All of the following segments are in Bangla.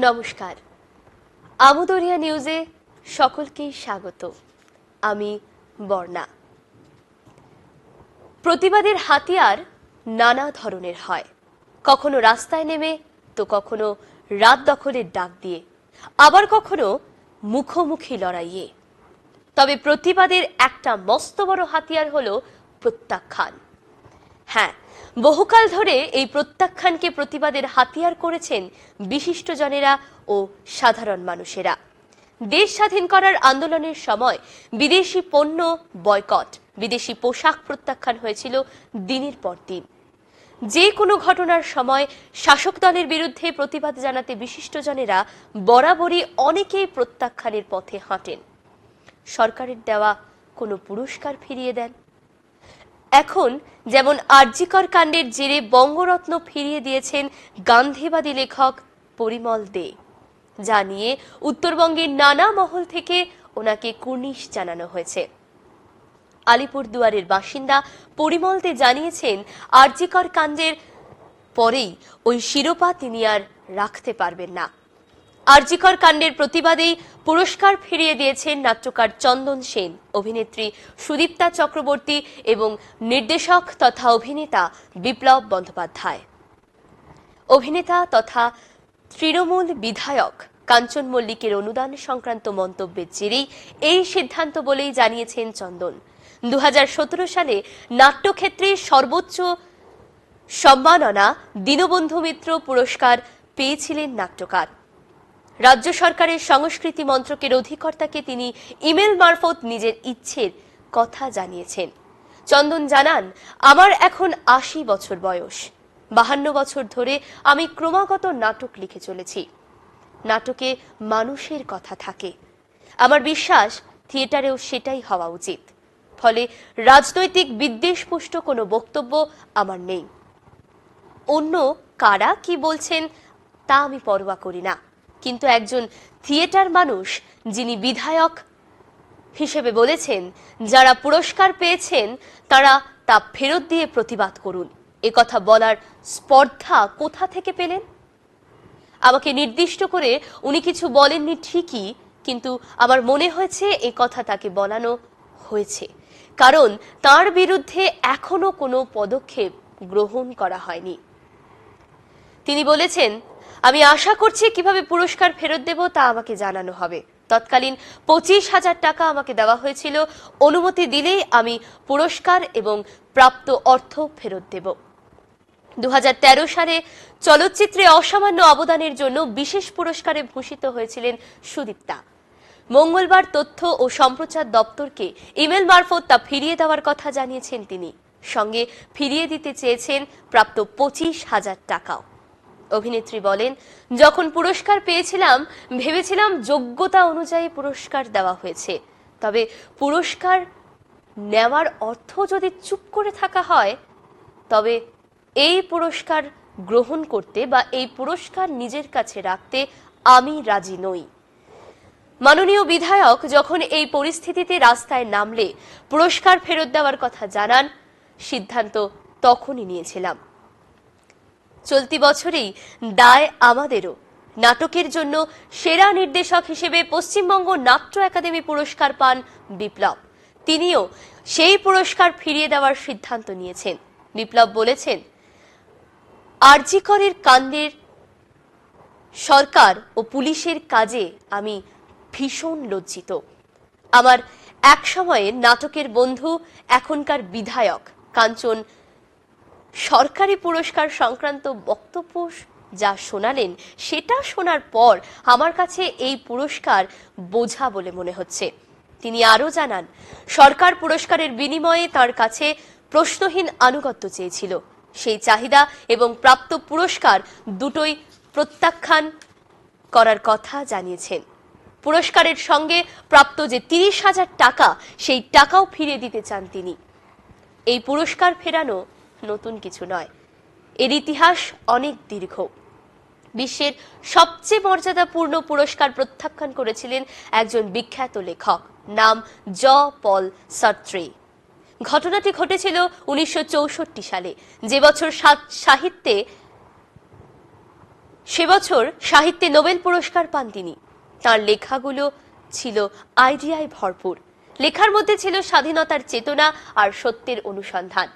নমস্কার। আমুদরিয়া নিউজে সকলকেই স্বাগত। আমি বর্ণা। প্রতিবাদের হাতিয়ার নানা ধরনের হয়। কখনো রাস্তায় নেমে, তো কখনো রাত দখলের ডাক দিয়ে। আবার কখনো মুখোমুখি লড়াইয়ে। তবে প্রতিবাদের একটা মস্ত বড় হাতিয়ার হলো প্রত্যাখ্যান। হ্যাঁ বহুকাল ধরে এই প্রত্যাখ্যানকে প্রতিবাদের হাতিয়ার করেছেন বিশিষ্টজনেরা ও সাধারণ মানুষেরা। দেশ স্বাধীন করার আন্দোলনের সময় বিদেশি পণ্য বয়কট, বিদেশি পোশাক প্রত্যাখ্যান হয়েছিল দিনের পর দিন। যে কোনো ঘটনার সময় শাসক দলের বিরুদ্ধে প্রতিবাদ জানাতে বিশিষ্টজনেরা বরাবরই অনেকেই প্রত্যাখ্যানের পথে হাঁটেন। সরকারের দেওয়া কোনো পুরস্কার ফিরিয়ে দেন। এখন যেমন আরজিকর কাণ্ডের জেরে বঙ্গরত্ন ফিরিয়ে দিয়েছেন গান্ধীবাদী লেখক পরিমল দে। যা নিয়ে উত্তরবঙ্গের নানা মহল থেকে ওনাকে কুর্নিশ জানানো হয়েছে। আলিপুরদুয়ারের বাসিন্দা পরিমল দে জানিয়েছেন, আরজিকর কাণ্ডের পরেই ওই শিরোপা তিনি আর রাখতে পারবেন না। আরজিকর কাণ্ডের প্রতিবাদেই পুরস্কার ফিরিয়ে দিয়েছেন নাট্যকার চন্দন সেন, অভিনেত্রী সুদীপ্তা চক্রবর্তী এবং নির্দেশক তথা অভিনেতা বিপ্লব বন্দ্যোপাধ্যায়। অভিনেতা তথা তৃণমূল বিধায়ক কাঞ্চন মল্লিকের অনুদান সংক্রান্ত মন্তব্যের জেরেই এই সিদ্ধান্ত বলেই জানিয়েছেন চন্দন। দু হাজার সতেরো সালে নাট্যক্ষেত্রে সর্বোচ্চ সম্মাননা দীনবন্ধু মিত্র পুরস্কার পেয়েছিলেন নাট্যকার। রাজ্য সরকারের সংস্কৃতি মন্ত্রকের অধিকর্তাকে তিনি ইমেল মারফত নিজের ইচ্ছের কথা জানিয়েছেন। চন্দন জানান, আমার এখন আশি বছর বয়স। বাহান্ন বছর ধরে আমি ক্রমাগত নাটক লিখে চলেছি। নাটকে মানুষের কথা থাকে। আমার বিশ্বাস, থিয়েটারেও সেটাই হওয়া উচিত। ফলে রাজনৈতিক বিদ্বেষপুষ্ট কোনো বক্তব্য আমার নেই। অন্য কারা কি বলছেন তা আমি পরোয়া করি না। কিন্তু একজন থিয়েটার মানুষ যিনি বিধায়ক হিসেবে বলেছেন, যারা পুরস্কার পেয়েছেন, তারা তা ফেরত দিয়ে প্রতিবাদ করুন। এ কথা বলার স্পর্ধা কোথা থেকে পেলেন? আমাকে নির্দিষ্ট করে উনি কিছু বলেননি ঠিকই, কিন্তু আমার মনে হয়েছে এ কথা তাকে বলানো হয়েছে। কারণ তার বিরুদ্ধে এখনও কোনো পদক্ষেপ গ্রহণ করা হয়নি। তিনি বলেছেন, আমি আশা করছি কীভাবে পুরস্কার ফেরত দেব তা আমাকে জানানো হবে। তৎকালীন পঁচিশ হাজার টাকা আমাকে দেওয়া হয়েছিল। অনুমতি দিলেই আমি পুরস্কার এবং প্রাপ্ত অর্থ ফেরত দেব। দু হাজার তেরো সালে চলচ্চিত্রে অসামান্য অবদানের জন্য বিশেষ পুরস্কারে ভূষিত হয়েছিলেন সুদীপ্তা। মঙ্গলবার তথ্য ও সম্প্রচার দপ্তরকে ইমেল মারফত তা ফিরিয়ে দেওয়ার কথা জানিয়েছেন তিনি। সঙ্গে ফিরিয়ে দিতে চেয়েছেন প্রাপ্ত পঁচিশ হাজার টাকাও। অভিনেত্রী বলেন, যখন পুরস্কার পেয়েছিলাম, ভেবেছিলাম যোগ্যতা অনুযায়ী পুরস্কার দেওয়া হয়েছে। তবে পুরস্কার নেওয়ার অর্থ যদি চুপ করে থাকা হয়, তবে এই পুরস্কার গ্রহণ করতে বা এই পুরস্কার নিজের কাছে রাখতে আমি রাজি নই। মাননীয় বিধায়ক যখন এই পরিস্থিতিতে রাস্তায় নামলে, পুরস্কার ফেরত দেওয়ার কথা জানান, সিদ্ধান্ত তখনই নিয়েছিলাম। চলতি বছরেই দায় আমাদেরও। নাটকের জন্য সেরা নির্দেশক হিসেবে পশ্চিমবঙ্গ নাট্য একাডেমি পুরস্কার পান বিপ্লব। তিনিও সেই পুরস্কার ফিরিয়ে দেওয়ার সিদ্ধান্ত নিয়েছেন। বিপ্লব বলেছেন আরজিকরের কাণ্ডের সরকার ও পুলিশের কাজে আমি ভীষণ লজ্জিত। আমার এক সময়ে নাটকের বন্ধু এখনকার বিধায়ক কাঞ্চন সরকারি পুরস্কার সংক্রান্ত বক্তব্য যা শোনালেন, সেটা শোনার পর আমার কাছে এই পুরস্কার বোঝা বলে মনে হচ্ছে। তিনি আরও জানান, সরকার পুরস্কারের বিনিময়ে তার কাছে প্রশ্নহীন আনুগত্য চেয়েছিল। সেই চাহিদা এবং প্রাপ্ত পুরস্কার দুটোই প্রত্যাখ্যান করার কথা জানিয়েছেন। পুরস্কারের সঙ্গে প্রাপ্ত যে তিরিশ হাজার টাকা, সেই টাকাও ফিরিয়ে দিতে চান তিনি। এই পুরস্কার ফেরানো নতুন কিছু নয়। এর ইতিহাস অনেক দীর্ঘ। বিশ্বের সবচেয়ে মর্যাদাপূর্ণ পুরস্কার প্রত্যাখ্যান করেছিলেন একজন বিখ্যাত লেখক, নাম জ. পল সার্ট্রে ঘটনাটি ঘটেছিল উনিশশো চৌষট্টি সালে। যে বছর সাহিত্যে, সে বছর সাহিত্যে নোবেল পুরস্কার পান তিনি। তার লেখাগুলো ছিল আইডিয়ায় ভরপুর। লেখার মধ্যে ছিল স্বাধীনতার চেতনা আর সত্যের অনুসন্ধান।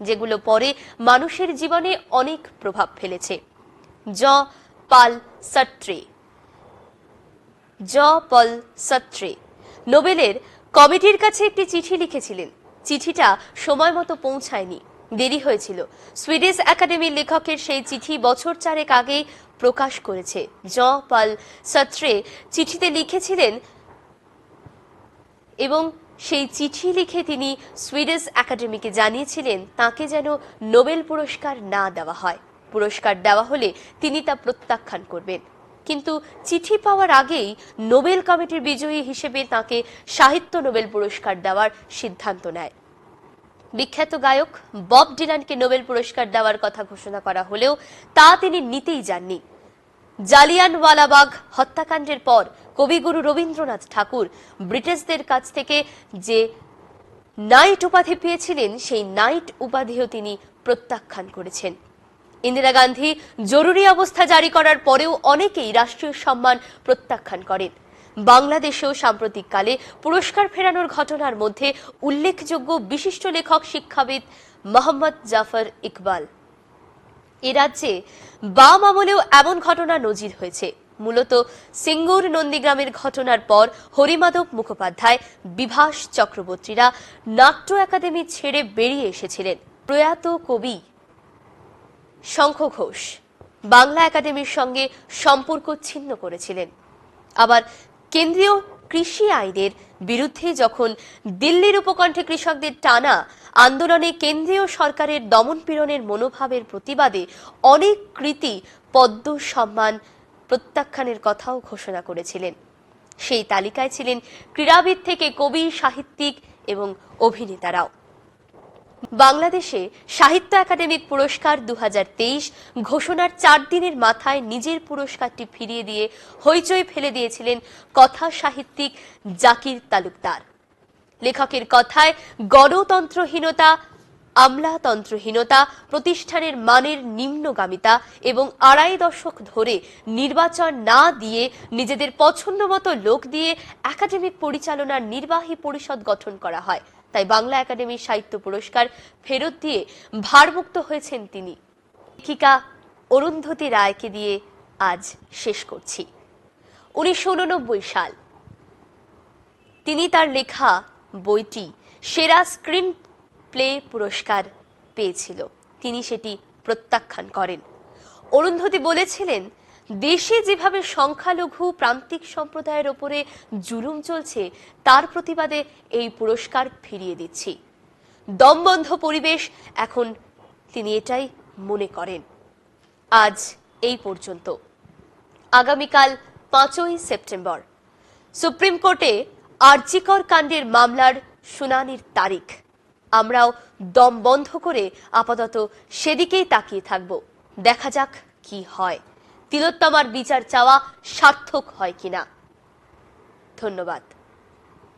যেগুলো পরে মানুষের জীবনে অনেক প্রভাব ফেলেছে। জ পাল সত্রে। জ পল সত্রে। নোবেলের কমিটির কাছে একটি চিঠি লিখেছিলেন। চিঠিটা সময় মতো পৌঁছায়নি। দেরি হয়েছিল। সুইডিশ একাডেমির লেখকের সেই চিঠি বছর চারেক আগে প্রকাশ করেছে। জ পাল সত্রে চিঠিতে লিখেছিলেন এবং সেই চিঠি লিখে তিনি সুইডিশ একাডেমিকে জানিয়েছিলেন, তাকে যেন নোবেল পুরস্কার না দেওয়া হয়। পুরস্কার দেওয়া হলে তিনি তা প্রত্যাখ্যান করবেন। কিন্তু চিঠি পাওয়ার আগেই নোবেল কমিটির বিজয়ী হিসেবে তাকে সাহিত্য নোবেল পুরস্কার দেওয়ার সিদ্ধান্ত নেয়। বিখ্যাত গায়ক বব ডিলানকে নোবেল পুরস্কার দেওয়ার কথা ঘোষণা করা হলেও তা তিনি নিতেই যাননি। জালিয়ানওয়ালাবাগ হত্যাকাণ্ডের পর কবিগুরু রবীন্দ্রনাথ ঠাকুর ব্রিটিশদের কাছ থেকে যে নাইট উপাধি পেয়েছিলেন, সেই নাইট উপাধিও তিনি প্রত্যাখ্যান করেছেন। ইন্দিরা গান্ধী জরুরি অবস্থা জারি করার পরেও অনেকেই রাষ্ট্রীয় সম্মান প্রত্যাখ্যান করেন। বাংলাদেশেও সাম্প্রতিককালে পুরস্কার ফেরানোর ঘটনার মধ্যে উল্লেখযোগ্য বিশিষ্ট লেখক শিক্ষাবিদ মোহাম্মদ জাফর ইকবাল। এ রাজ্যে বাম আমলেও এমন ঘটনা নজির হয়েছে। মূলত সিঙ্গুর নন্দীগ্রামের ঘটনার পর হরিমাধব মুখোপাধ্যায়, বিভাস চক্রবর্তীরা নাট্য একাডেমি ছেড়ে বেরিয়ে এসেছিলেন। প্রয়াত কবি শঙ্খ ঘোষ বাংলা একাডেমির সঙ্গে সম্পর্ক ছিন্ন করেছিলেন। আবার কেন্দ্রীয় কৃষি আইনের বিরুদ্ধে যখন দিল্লির উপকণ্ঠে কৃষকদের টানা আন্দোলনে কেন্দ্রীয় সরকারের দমনপীড়নের মনোভাবের প্রতিবাদে অনেক কৃতি পদ্ম সম্মান প্রত্যাখ্যানের কথাও ঘোষণা করেছিলেন। সেই তালিকায় ছিলেন ক্রীড়াবিদ থেকে কবি, সাহিত্যিক এবং অভিনেতারাও। বাংলাদেশে সাহিত্য একাডেমিক পুরস্কার দু হাজার তেইশ ঘোষণার চার দিনের মাথায় নিজের পুরস্কারটি ফিরিয়ে দিয়ে হইচই ফেলে দিয়েছিলেন কথা সাহিত্যিক জাকির তালুকদার। লেখকের কথায় গণতন্ত্রহীনতা আমলাতন্ত্রহীনতা, প্রতিষ্ঠানের মানের নিম্নগামিতা এবং আড়াই দশক ধরে নির্বাচন না দিয়ে নিজেদের পছন্দ মতো লোক দিয়ে একাডেমিক পরিচালনার নির্বাহী পরিষদ গঠন করা হয়। তাই বাংলা একাডেমির সাহিত্য পুরস্কার ফেরত দিয়ে ভারমুক্ত হয়েছেন তিনি। লেখিকা অরুন্ধতী রায়কে দিয়ে আজ শেষ করছি। উনিশশো উননব্বই সাল। তিনি তার লেখা বইটি সেরা স্ক্রিন প্লে পুরস্কার পেয়েছিল। তিনি সেটি প্রত্যাখ্যান করেন। অরুন্ধতী বলেছিলেন, দেশে যেভাবে সংখ্যালঘু প্রান্তিক সম্প্রদায়ের ওপরে জুলুম চলছে, তার প্রতিবাদে এই পুরস্কার ফিরিয়ে দিচ্ছি। দমবন্ধ পরিবেশ এখন তিনি এটাই মনে করেন। আজ এই পর্যন্ত। আগামীকাল পাঁচই সেপ্টেম্বর। সুপ্রিম কোর্টে আর্জিকর কাণ্ডের মামলার শুনানির তারিখ। আমরাও দম বন্ধ করে আপাতত সেদিকেই তাকিয়ে থাকব। দেখা যাক কি হয়। তিলোত্তমার বিচার চাওয়া সার্থক হয় কিনা। ধন্যবাদ।